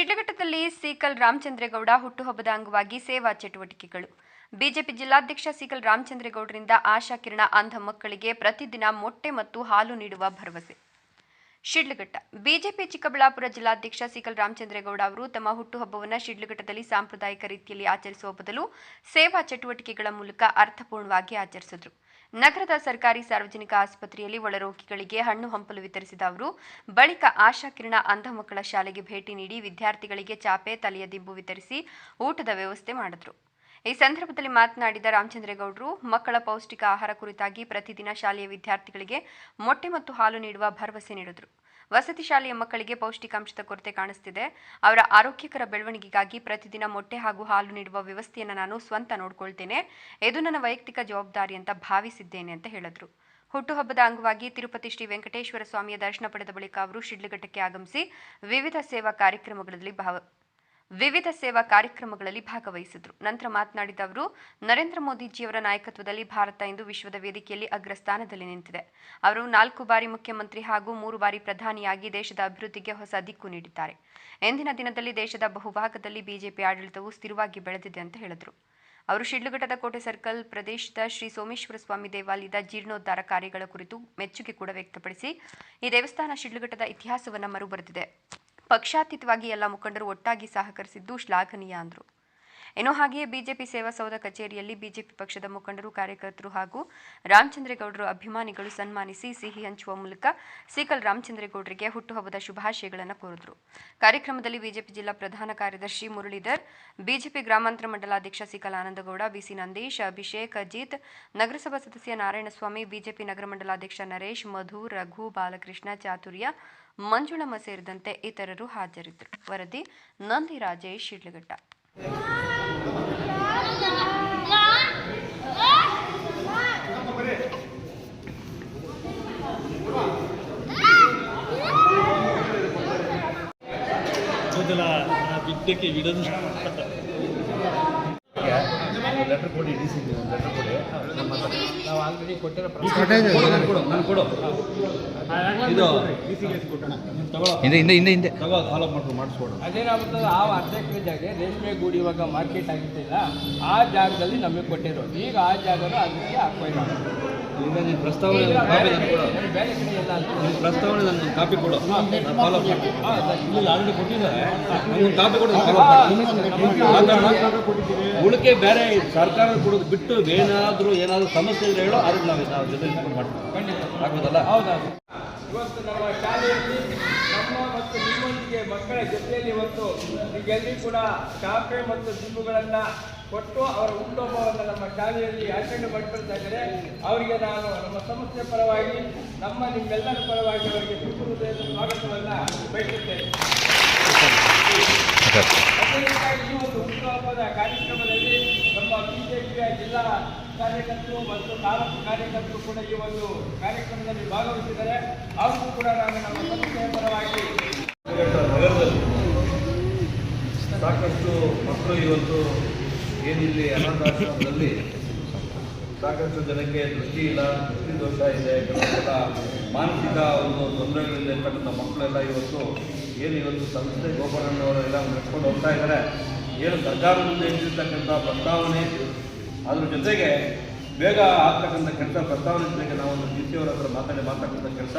ಶಿಡ್ಲಘಟ್ಟದಲ್ಲಿ ಸೀಕಲ್ ರಾಮಚಂದ್ರೇಗೌಡ ಹುಟ್ಟುಹಬ್ಬದ ಅಂಗವಾಗಿ ಸೇವಾ ಚಟುವಟಿಕೆಗಳು. ಬಿಜೆಪಿ ಜಿಲ್ಲಾಧ್ಯಕ್ಷ ಸೀಕಲ್ ರಾಮಚಂದ್ರೇಗೌಡರಿಂದ ಆಶಾ ಕಿರಣ ಅಂಧ ಮಕ್ಕಳಿಗೆ ಪ್ರತಿದಿನ ಮೊಟ್ಟೆ ಮತ್ತು ಹಾಲು ನೀಡುವ ಭರವಸೆ. ಶಿಡ್ಲಘಟ್ಟ. ಬಿಜೆಪಿ ಚಿಕ್ಕಬಳ್ಳಾಪುರ ಜಿಲ್ಲಾಧ್ಯಕ್ಷ ಸೀಕಲ್ ರಾಮಚಂದ್ರೇಗೌಡ ಅವರು ತಮ್ಮ ಹುಟ್ಟುಹಬ್ಬವನ್ನು ಶಿಡ್ಲಘಟ್ಟದಲ್ಲಿ ಸಾಂಪ್ರದಾಯಿಕ ರೀತಿಯಲ್ಲಿ ಆಚರಿಸುವ ಬದಲು ಸೇವಾ ಚಟುವಟಿಕೆಗಳ ಮೂಲಕ ಅರ್ಥಪೂರ್ಣವಾಗಿ ಆಚರಿಸಿದರು. ನಗರದ ಸರ್ಕಾರಿ ಸಾರ್ವಜನಿಕ ಆಸ್ಪತ್ರೆಯಲ್ಲಿ ಒಳರೋಗಿಗಳಿಗೆ ಹಣ್ಣು ಹಂಪಲು ವಿತರಿಸಿದ ಅವರು, ಬಳಿಕ ಆಶಾ ಕಿರಣ ಅಂಧ ಮಕ್ಕಳ ಶಾಲೆಗೆ ಭೇಟಿ ನೀಡಿ ವಿದ್ಯಾರ್ಥಿಗಳಿಗೆ ಚಾಪೆ, ತಲೆಯ ದಿಂಬು ವಿತರಿಸಿ ಊಟದ ವ್ಯವಸ್ಥೆ ಮಾಡಿದರು. ಈ ಸಂದರ್ಭದಲ್ಲಿ ಮಾತನಾಡಿದ ರಾಮಚಂದ್ರೇಗೌಡರು, ಮಕ್ಕಳ ಪೌಷ್ಟಿಕ ಆಹಾರ ಕುರಿತಾಗಿ ಪ್ರತಿದಿನ ಶಾಲೆಯ ವಿದ್ಯಾರ್ಥಿಗಳಿಗೆ ಮೊಟ್ಟೆ ಮತ್ತು ಹಾಲು ನೀಡುವ ಭರವಸೆ ನೀಡಿದರು. ವಸತಿ ಶಾಲೆಯ ಮಕ್ಕಳಿಗೆ ಪೌಷ್ಟಿಕಾಂಶದ ಕೊರತೆ ಕಾಣಿಸ್ತಿದೆ. ಅವರ ಆರೋಗ್ಯಕರ ಬೆಳವಣಿಗೆಗಾಗಿ ಪ್ರತಿದಿನ ಮೊಟ್ಟೆ ಹಾಗೂ ಹಾಲು ನೀಡುವ ವ್ಯವಸ್ಥೆಯನ್ನು ನಾನು ಸ್ವಂತ ನೋಡ್ಕೊಳ್ತೇನೆ. ಇದು ನನ್ನ ವೈಯಕ್ತಿಕ ಜವಾಬ್ದಾರಿ ಅಂತ ಭಾವಿಸಿದ್ದೇನೆ ಅಂತ ಹೇಳಿದ್ರು. ಹುಟ್ಟುಹಬ್ಬದ ಅಂಗವಾಗಿ ತಿರುಪತಿ ಶ್ರೀ ವೆಂಕಟೇಶ್ವರ ಸ್ವಾಮಿಯ ದರ್ಶನ ಪಡೆದ ಬಳಿಕ ಅವರು ಶಿಡ್ಲಘಟ್ಟಕ್ಕೆ ಆಗಮಿಸಿ ವಿವಿಧ ಸೇವಾ ಕಾರ್ಯಕ್ರಮಗಳಲ್ಲಿ ಭಾವ ವಿವಿಧ ಸೇವಾ ಕಾರ್ಯಕ್ರಮಗಳಲ್ಲಿ ಭಾಗವಹಿಸಿದ್ರು. ನಂತರ ಮಾತನಾಡಿದ ಅವರು, ನರೇಂದ್ರ ಮೋದಿಜಿಯವರ ನಾಯಕತ್ವದಲ್ಲಿ ಭಾರತ ಇಂದು ವಿಶ್ವದ ವೇದಿಕೆಯಲ್ಲಿ ಅಗ್ರಸ್ಥಾನದಲ್ಲಿ ನಿಂತಿದೆ. ಅವರು ನಾಲ್ಕು ಬಾರಿ ಮುಖ್ಯಮಂತ್ರಿ ಹಾಗೂ ಮೂರು ಬಾರಿ ಪ್ರಧಾನಿಯಾಗಿ ದೇಶದ ಅಭಿವೃದ್ಧಿಗೆ ಹೊಸ ದಿಕ್ಕು ನೀಡಿದ್ದಾರೆ. ಎಂದಿನ ದಿನದಲ್ಲಿ ದೇಶದ ಬಹುಭಾಗದಲ್ಲಿ ಬಿಜೆಪಿ ಆಡಳಿತವು ಸ್ಥಿರವಾಗಿ ಬೆಳೆದಿದೆ ಅಂತ ಹೇಳಿದರು. ಅವರು ಶಿಡ್ಲಘಟ್ಟದ ಕೋಟೆ ಸರ್ಕಲ್ ಪ್ರದೇಶದ ಶ್ರೀ ಸೋಮೇಶ್ವರ ಸ್ವಾಮಿ ದೇವಾಲಯದ ಜೀರ್ಣೋದ್ಧಾರ ಕಾರ್ಯಗಳ ಕುರಿತು ಮೆಚ್ಚುಗೆ ಕೂಡ ವ್ಯಕ್ತಪಡಿಸಿ, ಈ ದೇವಸ್ಥಾನ ಶಿಡ್ಲಘಟ್ಟದ ಇತಿಹಾಸವನ್ನು ಮರುಬರೆದಿದೆ. ಪಕ್ಷಾತೀತವಾಗಿ ಎಲ್ಲ ಮುಖಂಡರು ಒಟ್ಟಾಗಿ ಸಹಕರಿಸಿದ್ದು ಶ್ಲಾಘನೀಯ ಅಂದರು. ಏನೋ ಹಾಗೆಯೇ ಬಿಜೆಪಿ ಸೇವಾ ಸೌಧ ಕಚೇರಿಯಲ್ಲಿ ಬಿಜೆಪಿ ಪಕ್ಷದ ಮುಖಂಡರು, ಕಾರ್ಯಕರ್ತರು ಹಾಗೂ ರಾಮಚಂದ್ರೇಗೌಡರು ಅಭಿಮಾನಿಗಳು ಸನ್ಮಾನಿಸಿ ಸಿಹಿ ಹಂಚುವ ಮೂಲಕ ಸೀಕಲ್ ರಾಮಚಂದ್ರೇಗೌಡರಿಗೆ ಹುಟ್ಟುಹಬ್ಬದ ಶುಭಾಶಯಗಳನ್ನು ಕೋರಿದರು. ಕಾರ್ಯಕ್ರಮದಲ್ಲಿ ಬಿಜೆಪಿ ಜಿಲ್ಲಾ ಪ್ರಧಾನ ಕಾರ್ಯದರ್ಶಿ ಮುರಳೀಧರ್, ಬಿಜೆಪಿ ಗ್ರಾಮಾಂತರ ಮಂಡಲಾಧ್ಯಕ್ಷ ಸಿಕಲ್ ಆನಂದಗೌಡ ಬಿಸಿ ನಂದೀಶ್, ಅಭಿಷೇಕ್, ಅಜಿತ್, ನಗರಸಭಾ ಸದಸ್ಯ ನಾರಾಯಣಸ್ವಾಮಿ, ಬಿಜೆಪಿ ನಗರ ಮಂಡಲಾಧ್ಯಕ್ಷ ನರೇಶ್, ಮಧು, ರಘು, ಬಾಲಕೃಷ್ಣ, ಚಾತುರ್ಯ ಮಂಜುಳಮ್ಮ ಸೇರಿದಂತೆ ಇತರರು ಹಾಜರಿದ್ದರು. ವರದಿ ನಂದಿ ರಾಜೇಶ್ ಶಿಡ್ಲಘಟ್ಟ. ಮೊದಲ ಬಿದ್ದಕ್ಕೆ ಬಿಡೋದು ಲೆಟರ್ ಕೊಡಿ ಡಿ ಸಿ ಲೆಟರ್ ಆಲ್ರೆಡಿ ಕೊಟ್ಟಿರೋ ಹಿಂದೆ ಹಿಂದೆ ಹಿಂದೆ ಹಿಂದೆ. ತಗೋ ಫಾಲೋ ಮಾಡ್ಕೊಂಡು ಮಾಡಿಸ್ಕೊಡು ಅದೇನಾಗುತ್ತದೆ ಆ ಅರ್ಧ ಎಕರೆ ಜಾಗ ರೇಷ್ಮೆ ಗೂಡು ಇವಾಗ ಮಾರ್ಕೆಟ್ ಆಗಿತ್ತಿಲ್ಲ ಆ ಜಾಗದಲ್ಲಿ ನಮಗೆ ಕೊಟ್ಟಿರೋ ಈಗ ಆ ಜಾಗನೂ ಅದಕ್ಕೆ ಹಾಕೋಯ್ತು ನಿನ್ನ ಪ್ರಸ್ತಾವನೆ ಕಾಪಿ ಪ್ರಸ್ತಾವನೆ ನನಗೆ ಕಾಪಿ ಕೊಡು. ಫಾಲೋ ಮಾಡ್ತೀನಿ ಇಲ್ಲ ಆಲ್ರೆಡಿ ಕೊಟ್ಟಿದ್ದಾರೆ. ನನಗೆ ಕಾಪಿ ಕೊಡು ಉಳಿಕೆ ಬೇರೆ ಸರ್ಕಾರ ಕೊಡೋದು ಬಿಟ್ಟು ಏನಾದರೂ ಏನಾದರೂ ಸಮಸ್ಯೆ ಇದ್ರೆ ಹೇಳೋ ಅದಕ್ಕೆ ನಾವು ನಾವು ಜೊತೆ ಮಾಡ್ತೀವಿ. ಆಗ್ಬೋದಲ್ಲ? ಹೌದೌದು. ಇವತ್ತು ನಮ್ಮ ಶಾಲೆಯಲ್ಲಿ ನಮ್ಮ ಮತ್ತು ನಿಮ್ಮೊಂದಿಗೆ ಮಕ್ಕಳ ಜೊತೆಯಲ್ಲಿ ಇವತ್ತು ಈಗೆಲ್ಲಿ ಕೂಡ ಕಾಫೆ ಮತ್ತು ದಿಂಬುಗಳನ್ನು ಕೊಟ್ಟು ಅವರ ಹುಟ್ಟುಹಬ್ಬವನ್ನು ನಮ್ಮ ಶಾಲೆಯಲ್ಲಿ ಆಚರಣೆ ಮಾಡ್ಕೊಳ್ತಾ ಇದ್ದಾರೆ. ಅವರಿಗೆ ನಾನು ನಮ್ಮ ಸಂಸ್ಥೆ ಪರವಾಗಿ, ನಮ್ಮ ನಿಮ್ಮೆಲ್ಲರ ಪರವಾಗಿ ಅವರಿಗೆ ಹೃದಯದ ಸ್ವಾಗತವನ್ನು ಬಯಸುತ್ತೇನೆ. ಈ ಒಂದು ಹುಟ್ಟುಹಬ್ಬದ ಕಾರ್ಯಕ್ರಮದಲ್ಲಿ ನಮ್ಮ ಬಿಜೆಪಿಯ ಜಿಲ್ಲಾ ಕಾರ್ಯಕರ್ತರು ಮತ್ತು ತಾಲೂಕು ಕಾರ್ಯಕರ್ತರು ಕೂಡ ಈ ಒಂದು ಕಾರ್ಯಕ್ರಮದಲ್ಲಿ ಭಾಗವಹಿಸಿದ್ದಾರೆ. ಅವ್ರಿಗೂ ಕೂಡ ನಾನು ನಮ್ಮ ಸಂಸ್ಥೆಯ ಪರವಾಗಿ ಸಾಕಷ್ಟು ಮಕ್ಕಳು ಇವತ್ತು ಏನಿಲ್ಲಿ ಅನಾಥಾಶ್ರಮದಲ್ಲಿ ಸಾಕಷ್ಟು ಜನಕ್ಕೆ ದೃಷ್ಟಿ ಇಲ್ಲ, ದೃಷ್ಟಿ ದೋಷ ಇದೆ ಕೆಲವೆಲ್ಲ ಮಾನಸಿಕ ಒಂದು ತೊಂದರೆಗಳಿಂದ ಇರ್ತಕ್ಕಂಥ ಮಕ್ಕಳೆಲ್ಲ ಇವತ್ತು ಏನು ಇವತ್ತು ಸಂಸ್ಥೆ ಗೋಪಾಲಣ್ಣವರೆಲ್ಲ ನಡ್ಕೊಂಡು ಹೋಗ್ತಾ ಇದ್ದಾರೆ. ಏನು ಸರ್ಕಾರ ಮುಂದೆ ಇಟ್ಟಿರ್ತಕ್ಕಂಥ ಪ್ರಸ್ತಾವನೆ ಅದ್ರ ಜೊತೆಗೆ ಬೇಗ ಆಗ್ತಕ್ಕಂಥ ಕೆಲಸ, ಪ್ರಸ್ತಾವನೆ ಜೊತೆಗೆ ನಾವು ಡಿ ಸಿ ಅವರ ಹತ್ರ ಮಾತಾಡಿ ಮಾಡ್ತಕ್ಕಂಥ ಕೆಲಸ.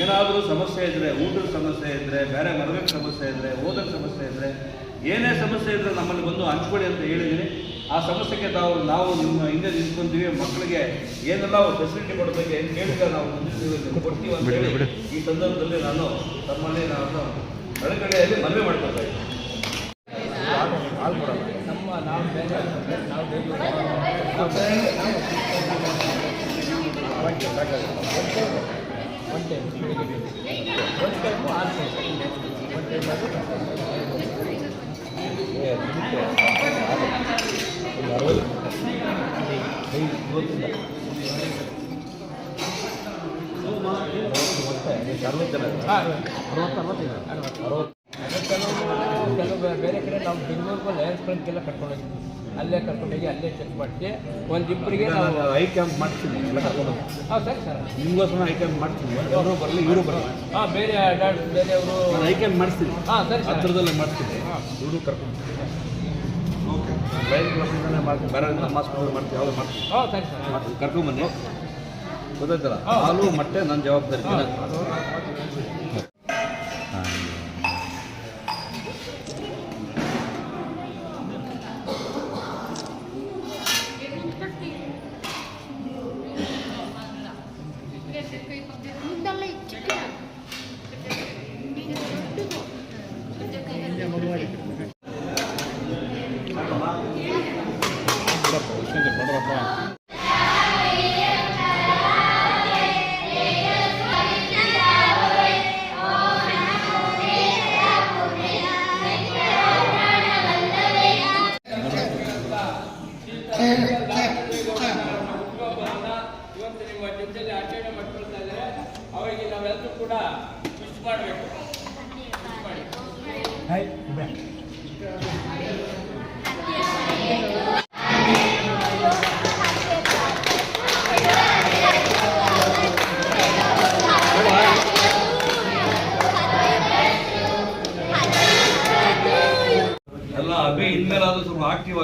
ಏನಾದರೂ ಸಮಸ್ಯೆ ಇದ್ದರೆ ಊಟದ ಸಮಸ್ಯೆ ಇದ್ದರೆ ಬೇರೆ ಮದುವೆ ಸಮಸ್ಯೆ ಇದ್ದರೆ ಓದಕ್ಕೆ ಸಮಸ್ಯೆ ಇದ್ದರೆ ಏನೇ ಸಮಸ್ಯೆ ಇದ್ದರೆ ನಮ್ಮಲ್ಲಿ ಬಂದು ಹಂಚ್ಕೊಳ್ಳಿ ಅಂತ ಹೇಳಿದ್ದೀನಿ. ಆ ಸಮಸ್ಯೆಗೆ ನಾವು ನಾವು ನಿಮ್ಮ ಹಿಂದೆ ನಿಂತ್ಕೊಂತೀವಿ ಮಕ್ಕಳಿಗೆ ಏನೆಲ್ಲ ಫೆಸಿಲಿಟಿ ಕೊಡಬೇಕು ಏನು ಕೇಳಿದ್ರೆ ನಾವು ಮುಂದಿನ ಕೊಡ್ತೀವಿ ಅಂತ ಹೇಳಿ ಈ ಸಂದರ್ಭದಲ್ಲಿ ನಾನು ತಮ್ಮಲ್ಲಿ ನಾನು ಕಳಕಳಿಯಲ್ಲಿ ಮನವಿ ಮಾಡ್ಕೊಳ್ತಾ ಇದ್ದೀನಿ. ಹಾಲು ಕೊಡಲ್ಲ ನಮ್ಮ ನಾವು ಒನ್ ಟೈಮ್ ಒನ್ ಟೈಮು ಆರು ಒನ್ ಟೈಮ್ ಅರವತ್ತು ಕೆಲವು ಬೇರೆ ಕಡೆ ನಾವು ಬೆಂಗಳೂರಿಗೂ ಲಯನ್ಸ್ ಫ್ರೆಂಡ್ಗೆಲ್ಲ ಕಟ್ಕೊಂಡು ಹೋಗಿದ್ವಿ. ಅಲ್ಲೇ ಕರ್ಕೊಂಡೋಗಿ ಅಲ್ಲೇ ಚೆಕ್ ಮಾಡಿಸಿ. ಒಂದಿಬ್ಬರಿಗೆ ನಾವು ಐ ಕ್ಯಾಂಪ್ ಮಾಡ್ತೀನಿ ಹಾಂ ಸರಿ ಸರ್. ನಿಮಗೋಸ್ಕರ ಐ ಕ್ಯಾಂಪ್ ಮಾಡ್ತೀನಿ ಅವರು ಬರಲಿ ಇವರು ಬರಲಿ. ಹಾಂ ಬೇರೆ ಡಾಕ್ಟರ್ ಬೇರೆಯವರು ಐ ಕ್ಯಾಂಪ್ ಮಾಡಿಸ್ತೀನಿ ಹಾಂ ಸರಿ ಹತ್ರದಲ್ಲೇ ಮಾಡ್ತೀನಿ ಇವರು ಕರ್ಕೊಂಡು ಓಕೆ. ಮಾಡ್ತೀನಿ ಬೇರೆ ಮಾಸ್ಕ್ ಮಾಡ್ತೀವಿ ಯಾವ್ದು ಮಾಡ್ತೀನಿ ಹಾಂ ಸರಿ ಸರ್. ಮಾಡ್ತೀನಿ ಕರ್ಕೊಂಬನ್ನಿ ಗೊತ್ತಾಯ್ತಲ್ಲ? ಹಾಲು ಮೊಟ್ಟೆ ನನ್ನ ಜವಾಬ್ದಾರಿ.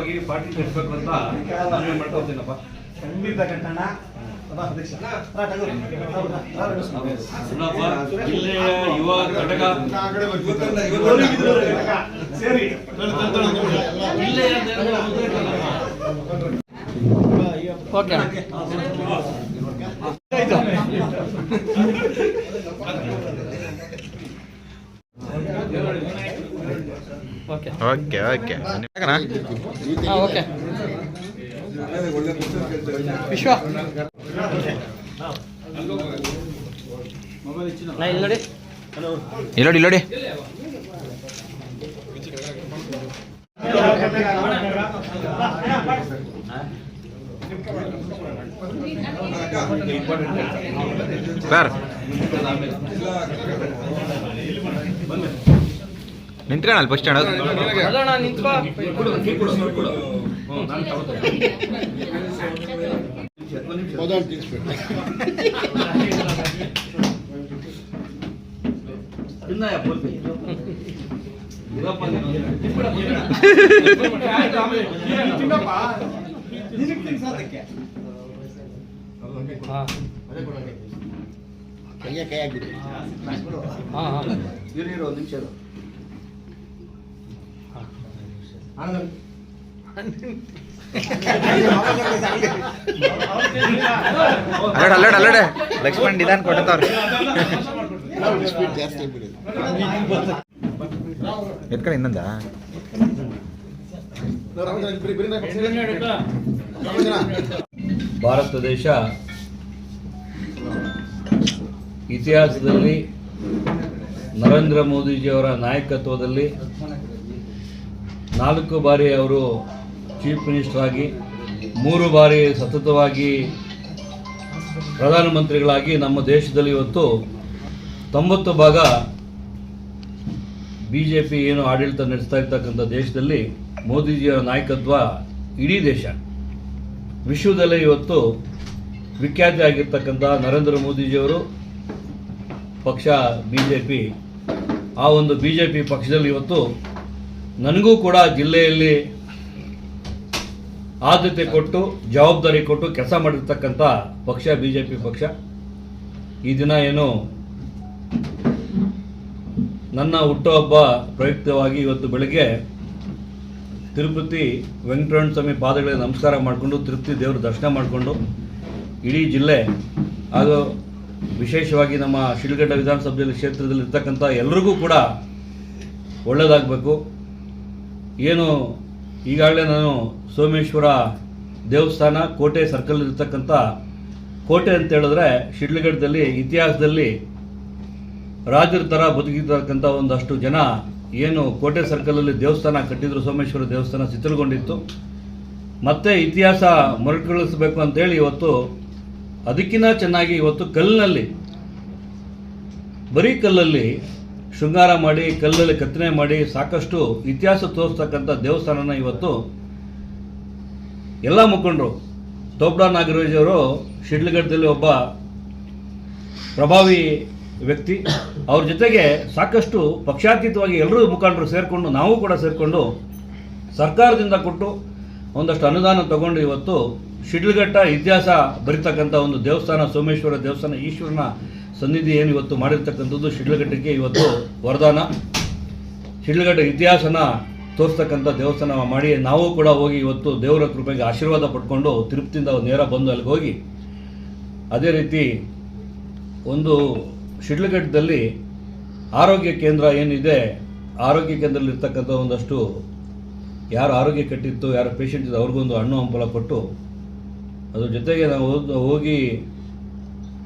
ಸ್ವಲ್ಪ ಪಾರ್ಟಿ ನಡೆಸಬೇಕು ಅಂತ ನಾನು ಮಾಡ್ಕೊಳ್ತೀನಪ್ಪ ಖಂಡಿತ ಕಟ್ಟಣ ಸುನಪ್ಪ ಜಿಲ್ಲೆಯ ಯುವ ಘಟಕ. ಸೇರಿ. ಜಿಲ್ಲೆಯ ದೇವರ ಉದ್ರೇಕಲ್ಲ. Okay okay. ಓಕೆ. ವಿಶ್ವ. ನಾ ಇಲ್ಲಿ ನೋಡಿ. ಇಲ್ಲೋಡಿ ಇಲ್ಲೋಡಿ ಸರ್. ನಿಂತ್ಕೊಳ್ಳ ಬಸ್ ಸ್ಟ್ಯಾಂಡ್ ಕೈಯ ಕೈ ನಾನು ಹಾ. ಹಾಂ. ಹಾಂ ಇರು, ಇರು, ಒಂದ್ ನಿಮಿಷ ಇರು. ಅಲ್ಲೋಡ ಅಲ್ಲಡ ಅಲ್ಲೋಡೆ. ಲಕ್ಷ್ಮಣ್ ನಿಧಾನ ಕೊಟ್ಟವ್ರ ಎತ್ಕಡೆ ಇನ್ನೊಂದ? ಭಾರತ ದೇಶ ಇತಿಹಾಸದಲ್ಲಿ ನರೇಂದ್ರ ಮೋದಿಜಿಯವರ ನಾಯಕತ್ವದಲ್ಲಿ ನಾಲ್ಕು ಬಾರಿ ಅವರು ಚೀಫ್ ಮಿನಿಸ್ಟರ್ ಆಗಿ, ಮೂರು ಬಾರಿ ಸತತವಾಗಿ ಪ್ರಧಾನಮಂತ್ರಿಗಳಾಗಿ ನಮ್ಮ ದೇಶದಲ್ಲಿ ಇವತ್ತು ತೊಂಬತ್ತು ಭಾಗ ಬಿ ಜೆ ಪಿ ಏನು ಆಡಳಿತ ನಡೆಸ್ತಾ ಇರ್ತಕ್ಕಂಥ ದೇಶದಲ್ಲಿ ಮೋದಿಜಿಯವರ ನಾಯಕತ್ವ ಇಡೀ ದೇಶ. ವಿಶ್ವದಲ್ಲೇ ಇವತ್ತು ವಿಖ್ಯಾತಿ ಆಗಿರ್ತಕ್ಕಂಥ ನರೇಂದ್ರ ಮೋದಿಜಿಯವರು ಪಕ್ಷ ಬಿ ಜೆ ಪಿ ಆ ಒಂದು ಬಿ ಜೆ ಪಿ ಪಕ್ಷದಲ್ಲಿ ಇವತ್ತು ನನಗೂ ಕೂಡ ಜಿಲ್ಲೆಯಲ್ಲಿ ಆದ್ಯತೆ ಕೊಟ್ಟು, ಜವಾಬ್ದಾರಿ ಕೊಟ್ಟು ಕೆಲಸ ಮಾಡಿರ್ತಕ್ಕಂಥ ಪಕ್ಷ ಬಿ ಜೆ ಪಿ ಪಕ್ಷ, ಈ ದಿನ ಏನು ನನ್ನ ಹುಟ್ಟುಹಬ್ಬ ಪ್ರಯುಕ್ತವಾಗಿ ಇವತ್ತು ಬೆಳಗ್ಗೆ ತಿರುಪತಿ ವೆಂಕಟರಮಣ ಸ್ವಾಮಿ ಪಾದಗಳಿಗೆ ನಮಸ್ಕಾರ ಮಾಡಿಕೊಂಡು, ತಿರುಪತಿ ದೇವರ ದರ್ಶನ ಮಾಡಿಕೊಂಡು ಇಡೀ ಜಿಲ್ಲೆ, ಹಾಗೂ ವಿಶೇಷವಾಗಿ ನಮ್ಮ ಶಿಲ್ಗಡ್ಡ ವಿಧಾನಸಭೆಯಲ್ಲಿ ಕ್ಷೇತ್ರದಲ್ಲಿ ಇರ್ತಕ್ಕಂಥ ಎಲ್ರಿಗೂ ಕೂಡ ಒಳ್ಳೆಯದಾಗಬೇಕು ಏನು, ಈಗಾಗಲೇ ನಾನು ಸೋಮೇಶ್ವರ ದೇವಸ್ಥಾನ ಕೋಟೆ ಸರ್ಕಲ್ ಕೋಟೆ ಅಂತ ಹೇಳಿದ್ರೆ ಶಿಡ್ಲಘಟ್ಟದಲ್ಲಿ, ಇತಿಹಾಸದಲ್ಲಿ ರಾಜರ ಥರ ಬದುಕಿರ್ತಕ್ಕಂಥ ಒಂದಷ್ಟು ಜನ ಏನು ಕೋಟೆ ಸರ್ಕಲಲ್ಲಿ ದೇವಸ್ಥಾನ ಕಟ್ಟಿದ್ರು, ಸೋಮೇಶ್ವರ ದೇವಸ್ಥಾನ ಶಿಥಿಲಗೊಂಡಿತ್ತು. ಮತ್ತೆ ಇತಿಹಾಸ ಮರುಕಳಿಸಬೇಕು ಅಂತೇಳಿ ಇವತ್ತು ಅದಕ್ಕಿಂತ ಚೆನ್ನಾಗಿ ಇವತ್ತು ಕಲ್ಲಿನಲ್ಲಿ, ಬರೀ ಕಲ್ಲಲ್ಲಿ ಶೃಂಗಾರ ಮಾಡಿ, ಕಲ್ಲಲ್ಲಿ ಕೆತ್ತನೆ ಮಾಡಿ ಸಾಕಷ್ಟು ಇತಿಹಾಸ ತೋರಿಸ್ತಕ್ಕಂಥ ದೇವಸ್ಥಾನನ ಇವತ್ತು ಎಲ್ಲ ಮುಖಂಡರು ತೋಬ್ಡ ನಾಗರಾಜವರು ಶಿಡ್ಲಘಟ್ಟದಲ್ಲಿ ಒಬ್ಬ ಪ್ರಭಾವಿ ವ್ಯಕ್ತಿ. ಅವ್ರ ಜೊತೆಗೆ ಸಾಕಷ್ಟು ಪಕ್ಷಾತೀತವಾಗಿ ಎಲ್ಲರೂ ಮುಖಂಡರು ಸೇರಿಕೊಂಡು, ನಾವು ಕೂಡ ಸೇರಿಕೊಂಡು ಸರ್ಕಾರದಿಂದ ಕೊಟ್ಟು ಒಂದಷ್ಟು ಅನುದಾನ ತಗೊಂಡು ಇವತ್ತು ಶಿಡ್ಲಘಟ್ಟ ಇತಿಹಾಸ ಬರಿತಕ್ಕಂಥ ಒಂದು ದೇವಸ್ಥಾನ, ಸೋಮೇಶ್ವರ ದೇವಸ್ಥಾನ, ಈಶ್ವರನ ಸನ್ನಿಧಿ ಏನು ಇವತ್ತು ಮಾಡಿರ್ತಕ್ಕಂಥದ್ದು? ಶಿಡ್ಲಘಟ್ಟಕ್ಕೆ ಇವತ್ತು ವರದಾನ. ಶಿಡ್ಲಘಟ್ಟ ಇತಿಹಾಸನ ತೋರಿಸ್ತಕ್ಕಂಥ ದೇವಸ್ಥಾನ ಮಾಡಿ ನಾವು ಕೂಡ ಹೋಗಿ ಇವತ್ತು ದೇವರ ಕೃಪೆಗೆ ಆಶೀರ್ವಾದ ಪಡ್ಕೊಂಡು ತಿರುಪ್ತಿಯಿಂದ ನೇರ ಬಂದು ಅಲ್ಲಿಗೆ ಹೋಗಿ. ಅದೇ ರೀತಿ ಒಂದು ಶಿಡ್ಲಘಟ್ಟದಲ್ಲಿ ಆರೋಗ್ಯ ಕೇಂದ್ರ ಏನಿದೆ, ಆರೋಗ್ಯ ಕೇಂದ್ರದಲ್ಲಿ ಇರ್ತಕ್ಕಂಥ ಒಂದಷ್ಟು ಯಾರು ಆರೋಗ್ಯ ಕೆಟ್ಟಿತ್ತು, ಯಾರು ಪೇಷಂಟ್ ಇದೆ ಅವ್ರಿಗೊಂದು ಹಣ್ಣು ಹಂಪಲ ಕೊಟ್ಟು, ಅದ್ರ ಜೊತೆಗೆ ನಾವು ಹೋಗಿ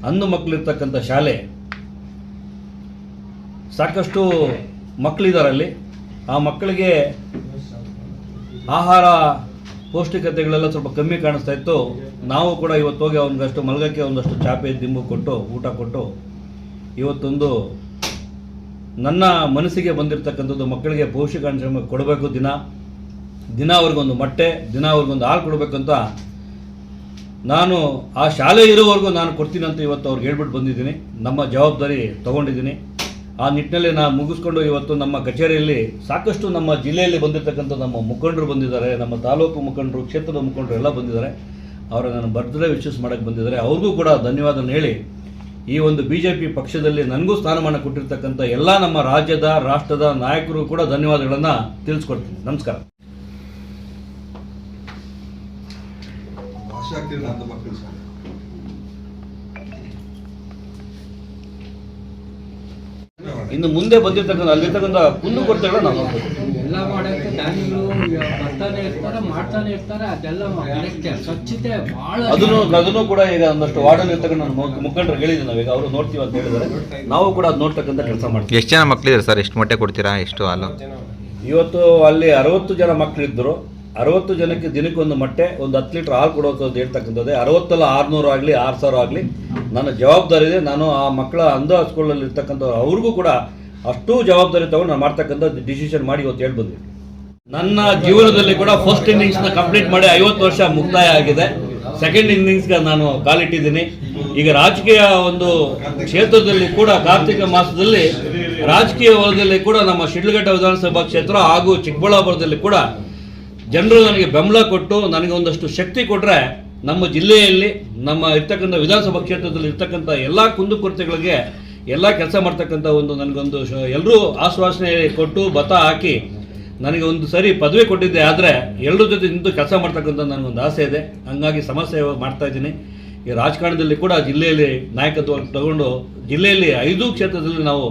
ಅಂದು ಮಕ್ಕಳಿರ್ತಕ್ಕಂಥ ಶಾಲೆ ಸಾಕಷ್ಟು ಮಕ್ಕಳಿದಾರಲ್ಲಿ. ಆ ಮಕ್ಕಳಿಗೆ ಆಹಾರ, ಪೌಷ್ಟಿಕತೆಗಳೆಲ್ಲ ಸ್ವಲ್ಪ ಕಮ್ಮಿ ಕಾಣಿಸ್ತಾ ಇತ್ತು. ನಾವು ಕೂಡ ಇವತ್ತು ಹೋಗಿ ಅವನಿಗಷ್ಟು ಮಲಗಕ್ಕೆ ಒಂದಷ್ಟು ಚಾಪೆ, ದಿಂಬು ಕೊಟ್ಟು, ಊಟ ಕೊಟ್ಟು ಇವತ್ತೊಂದು ನನ್ನ ಮನಸ್ಸಿಗೆ ಬಂದಿರತಕ್ಕಂಥದ್ದು ಮಕ್ಕಳಿಗೆ ಪೌಷ್ಟಿಕಾಂಶ ಕೊಡಬೇಕು ದಿನ. ದಿನ ಅವ್ರಿಗೊಂದು ಮೊಟ್ಟೆ, ದಿನ ಅವ್ರಿಗೊಂದು ಹಾಲು ಕೊಡಬೇಕು ಅಂತ ನಾನು ಆ ಶಾಲೆ ಇರೋವರೆಗೂ ನಾನು ಕೊಡ್ತೀನಿ ಅಂತ ಇವತ್ತು ಅವ್ರಿಗೆ ಹೇಳ್ಬಿಟ್ಟು ಬಂದಿದ್ದೀನಿ. ನಮ್ಮ ಜವಾಬ್ದಾರಿ ತಗೊಂಡಿದ್ದೀನಿ. ಆ ನಿಟ್ಟಿನಲ್ಲಿ ನಾನು ಮುಗಿಸ್ಕೊಂಡು ಇವತ್ತು ನಮ್ಮ ಕಚೇರಿಯಲ್ಲಿ ಸಾಕಷ್ಟು ನಮ್ಮ ಜಿಲ್ಲೆಯಲ್ಲಿ ಬಂದಿರತಕ್ಕಂಥ ನಮ್ಮ ಮುಖಂಡರು ಬಂದಿದ್ದಾರೆ, ನಮ್ಮ ತಾಲೂಕು ಮುಖಂಡರು, ಕ್ಷೇತ್ರದ ಮುಖಂಡರು ಎಲ್ಲ ಬಂದಿದ್ದಾರೆ. ಅವರ ನಾನು ಬರ್ತ್ಡೇ ವಿಶಸ್ ಮಾಡೋಕ್ಕೆ ಬಂದಿದ್ದಾರೆ. ಅವ್ರಿಗೂ ಕೂಡ ಧನ್ಯವಾದ ಹೇಳಿ ಈ ಒಂದು ಬಿ ಜೆ ಪಿ ಪಕ್ಷದಲ್ಲಿ ನನಗೂ ಸ್ಥಾನಮಾನ ಕೊಟ್ಟಿರ್ತಕ್ಕಂಥ ಎಲ್ಲ ನಮ್ಮ ರಾಜ್ಯದ, ರಾಷ್ಟ್ರದ ನಾಯಕರು ಕೂಡ ಧನ್ಯವಾದಗಳನ್ನು ತಿಳಿಸ್ಕೊಡ್ತೀನಿ. ನಮಸ್ಕಾರ. ಕಿರಣ ಅಂತ ಮಕ್ಕಳು ಶಾಲೆ ಇನ್ನು ಮುಂದೆ ಬಂದಿರ್ತಕ್ಕಂಥ ಅಲ್ಲಿರ್ತಕ್ಕಂಥ ಕುಂದುಕೊರತೆಗಳನ್ನ ನಾವು ನಾನು ಎಲ್ಲ ಮಾಡಕ್ಕೆ ದಾನಿಗಳು ಬರ್ತಾನೆ ಇರ್ತಾರೆ ಮಾಡ್ತಾನೆ ಇರ್ತಾರೆ ಅದೆಲ್ಲ ಮಾಡಕ್ಕೆ ಸ್ವಚ್ಛತೆ ಬಹಳ ಅದನ್ನು ಅದನ್ನು ಕೂಡ ಈಗ ಒಂದಷ್ಟು ವಾರ್ಡಲ್ಲಿ ಇರ್ತಕ್ಕಂಥ ಮುಖಂಡರು ಹೇಳಿದ್ವಿ ನಾವೀಗ ಅವರು ನೋಡ್ತೀವಿ ಅಂತ ಹೇಳಿದಾರೆ ನಾವು ಕೂಡ ಅದು ನೋಡ್ತಕ್ಕಂಥ ಕೆಲಸ ಮಾಡ್ತೀವಿ. ಎಷ್ಟು ಜನ ಮಕ್ಕಳಿದ್ದಾರೆ ಸರ್? ಎಷ್ಟು ಮೊಟ್ಟೆ ಕೊಡ್ತೀರಾ? ಎಷ್ಟು ಹಾಲು? ಇವತ್ತು ಅಲ್ಲಿ ಅರವತ್ತು ಜನ ಮಕ್ಕಳಿದ್ದರು ಅರವತ್ತು ಜನಕ್ಕೆ ದಿನಕ್ಕೊಂದು ಮೊಟ್ಟೆ, ಒಂದು ಹತ್ತು ಲೀಟ್ರ್ ಹಾಲು ಕೊಡುವಂಥದ್ದು ಹೇಳ್ತಕ್ಕಂಥದ್ದೇ. ಅರವತ್ತಲ್ಲ ಆರುನೂರು ಆಗಲಿ, ಆರು ಸಾವಿರ ಆಗಲಿ. ನನ್ನ ಜವಾಬ್ದಾರಿ ಇದೆ. ನಾನು ಆ ಮಕ್ಕಳ ಅಂಧ ಸ್ಕೂಲಲ್ಲಿ ಇರ್ತಕ್ಕಂಥ ಅವ್ರಿಗೂ ಕೂಡ ಅಷ್ಟು ಜವಾಬ್ದಾರಿ ತಗೊಂಡು ನಾನು ಮಾಡ್ತಕ್ಕಂಥ ಡಿಸಿಷನ್ ಮಾಡಿ ಇವತ್ತು ಹೇಳಿ ಬಂದ್ವಿ ನನ್ನ ಜೀವನದಲ್ಲಿ ಕೂಡ ಫಸ್ಟ್ ಇನ್ನಿಂಗ್ಸ್ನ ಕಂಪ್ಲೀಟ್ ಮಾಡಿ ಐವತ್ತು ವರ್ಷ ಮುಕ್ತಾಯ ಆಗಿದೆ. ಸೆಕೆಂಡ್ ಇನ್ನಿಂಗ್ಸ್ಗೆ ನಾನು ಕಾಲಿಟ್ಟಿದ್ದೀನಿ. ಈಗ ರಾಜಕೀಯ ಒಂದು ಕ್ಷೇತ್ರದಲ್ಲಿ ಕೂಡ ಕಾರ್ತಿಕ ಮಾಸದಲ್ಲಿ ರಾಜಕೀಯ ವಲಯದಲ್ಲಿ ಕೂಡ ನಮ್ಮ ಶಿಡ್ಲಘಟ್ಟ ವಿಧಾನಸಭಾ ಕ್ಷೇತ್ರ ಹಾಗೂ ಚಿಕ್ಕಬಳ್ಳಾಪುರದಲ್ಲಿ ಕೂಡ ಜನರು ನನಗೆ ಬೆಂಬಲ ಕೊಟ್ಟು ನನಗೆ ಒಂದಷ್ಟು ಶಕ್ತಿ ಕೊಟ್ಟರೆ ನಮ್ಮ ಜಿಲ್ಲೆಯಲ್ಲಿ, ನಮ್ಮ ಇರ್ತಕ್ಕಂಥ ವಿಧಾನಸಭಾ ಕ್ಷೇತ್ರದಲ್ಲಿ ಇರ್ತಕ್ಕಂಥ ಎಲ್ಲ ಕುಂದುಕೊರತೆಗಳಿಗೆ ಎಲ್ಲ ಕೆಲಸ ಮಾಡ್ತಕ್ಕಂಥ ಒಂದು ನನಗೊಂದು ಎಲ್ಲರೂ ಆಶ್ವಾಸನೆ ಕೊಟ್ಟು ಬತ ಹಾಕಿ ನನಗೆ ಒಂದು ಸರಿ ಪದವಿ ಕೊಟ್ಟಿದ್ದೆ ಆದರೆ ಎಲ್ಲರ ಜೊತೆ ನಿಂತು ಕೆಲಸ ಮಾಡ್ತಕ್ಕಂಥ ನನಗೊಂದು ಆಸೆ ಇದೆ. ಹಂಗಾಗಿ ಸಮಸ್ಯೆ ಮಾಡ್ತಾ ಇದ್ದೀನಿ. ಈ ರಾಜಕಾರಣದಲ್ಲಿ ಕೂಡ ಜಿಲ್ಲೆಯಲ್ಲಿ ನಾಯಕತ್ವ ತಗೊಂಡು ಜಿಲ್ಲೆಯಲ್ಲಿ ಐದು ಕ್ಷೇತ್ರದಲ್ಲಿ ನಾವು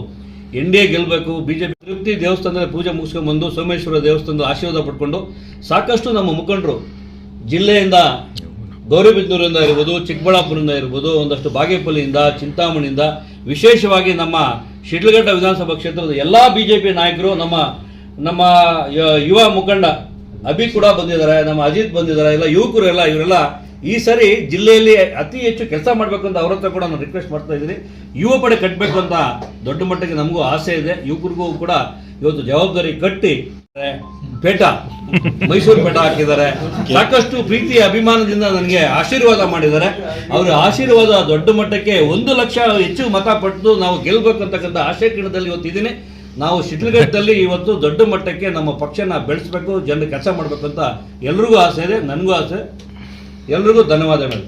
ಎನ್ ಡಿ ಎ ಗೆಲ್ಲಬೇಕು ಬಿ ಜೆ ಪಿ ತಿರುಪತಿ ದೇವಸ್ಥಾನದಲ್ಲಿ ಪೂಜೆ ಮುಗಿಸ್ಕೊಂಡ್ಬಂದು ಸೋಮೇಶ್ವರ ದೇವಸ್ಥಾನದ ಆಶೀರ್ವಾದ ಪಡ್ಕೊಂಡು ಸಾಕಷ್ಟು ನಮ್ಮ ಮುಖಂಡರು ಜಿಲ್ಲೆಯಿಂದ ಗೌರಿಬಿದ್ನೂರಿಂದ ಇರ್ಬೋದು, ಚಿಕ್ಕಬಳ್ಳಾಪುರದಿಂದ ಇರ್ಬೋದು, ಒಂದಷ್ಟು ಬಾಗೇಪಲ್ಲಿಯಿಂದ, ಚಿಂತಾಮಣಿಯಿಂದ, ವಿಶೇಷವಾಗಿ ನಮ್ಮ ಶಿಡ್ಲಘಟ್ಟ ವಿಧಾನಸಭಾ ಕ್ಷೇತ್ರದ ಎಲ್ಲ ಬಿ ಜೆ ಪಿ ನಾಯಕರು, ನಮ್ಮ ನಮ್ಮ ಯುವ ಮುಖಂಡ ಅಭಿ ಕೂಡ ಬಂದಿದ್ದಾರೆ, ನಮ್ಮ ಅಜಿತ್ ಬಂದಿದ್ದಾರೆ, ಎಲ್ಲ ಯುವಕರು ಎಲ್ಲ, ಇವರೆಲ್ಲ ಈ ಸರಿ ಜಿಲ್ಲೆಯಲ್ಲಿ ಅತಿ ಹೆಚ್ಚು ಕೆಲಸ ಮಾಡಬೇಕು ಅಂತ ಅವ್ರ ಹತ್ರ ಕೂಡ ನಾನು ರಿಕ್ವೆಸ್ಟ್ ಮಾಡ್ತಾ ಇದ್ದೀನಿ. ಯುವ ಪಡೆ ಕಟ್ಟಬೇಕು ಅಂತ ದೊಡ್ಡ ಮಟ್ಟಕ್ಕೆ ನಮಗೂ ಆಸೆ ಇದೆ. ಯುವಕರಿಗೂ ಕೂಡ ಇವತ್ತು ಜವಾಬ್ದಾರಿ ಕಟ್ಟಿ ಪೇಟ, ಮೈಸೂರು ಪೇಟ ಹಾಕಿದ್ದಾರೆ. ಸಾಕಷ್ಟು ಪ್ರೀತಿ ಅಭಿಮಾನದಿಂದ ನನಗೆ ಆಶೀರ್ವಾದ ಮಾಡಿದ್ದಾರೆ. ಅವರ ಆಶೀರ್ವಾದ ದೊಡ್ಡ ಮಟ್ಟಕ್ಕೆ ಒಂದು ಲಕ್ಷ ಹೆಚ್ಚು ಮತ ಪಡೆದು ನಾವು ಗೆಲ್ಲಬೇಕು ಅಂತಕ್ಕಂಥ ಆಶಯ ಇವತ್ತು ಇದ್ದೀನಿ. ನಾವು ಶಿಡ್ಲಘಟ್ಟದಲ್ಲಿ ಇವತ್ತು ದೊಡ್ಡ ಮಟ್ಟಕ್ಕೆ ನಮ್ಮ ಪಕ್ಷನ ಬೆಳೆಸಬೇಕು ಜನರು ಕೆಲಸ ಮಾಡಬೇಕು ಅಂತ ಎಲ್ರಿಗೂ ಆಸೆ ಇದೆ, ನನಗೂ ಆಸೆ. ಎಲ್ರಿಗೂ ಧನ್ಯವಾದಗಳು.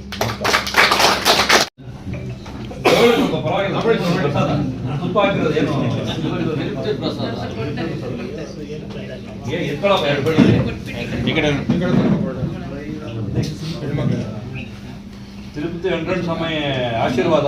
ತಿರುಪತಿ ವೆಂಕಟರಮಣ ಸ್ವಾಮಿ ಆಶೀರ್ವಾದ